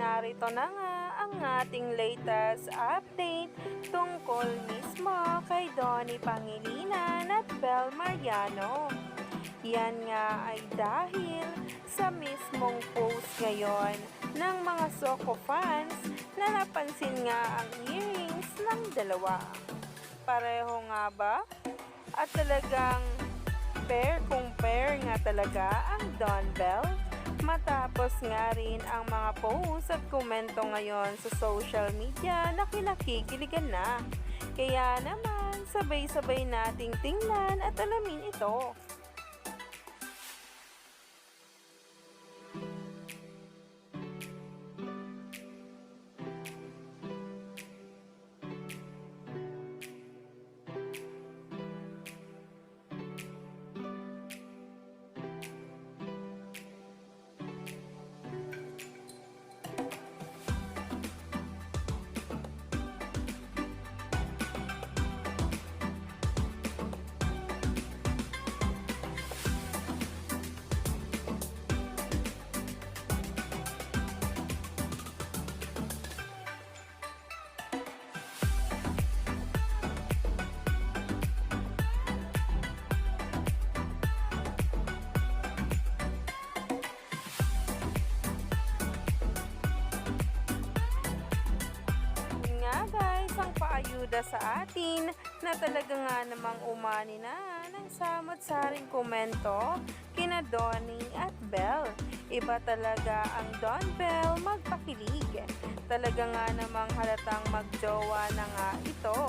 Narito na nga ang ating latest update tungkol mismo kay Donnie Pangilinan at Bel Mariano. Yan nga ay dahil sa mismong post ngayon ng mga Soko fans na napansin nga ang earrings ng dalawa. Pareho nga ba? At talagang talaga ang Don Bell Matapos nga rin ang mga posts at komento ngayon sa social media na kinakikiligan na. Kaya naman, sabay-sabay nating tingnan at alamin ito. Guys, ang paayuda sa atin na talaga nga namang umani na ng samot-saring komento kina Donnie at Belle. Iba talaga ang Don Bell magpakilig. Talaga nga namang halatang magjowa na nga ito.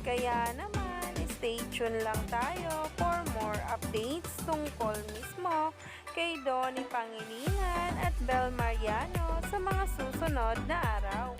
Kaya naman, stay tuned lang tayo for more updates tungkol mismo kay Donnie Pangilinan at Bel Mariano sa mga susunod na araw.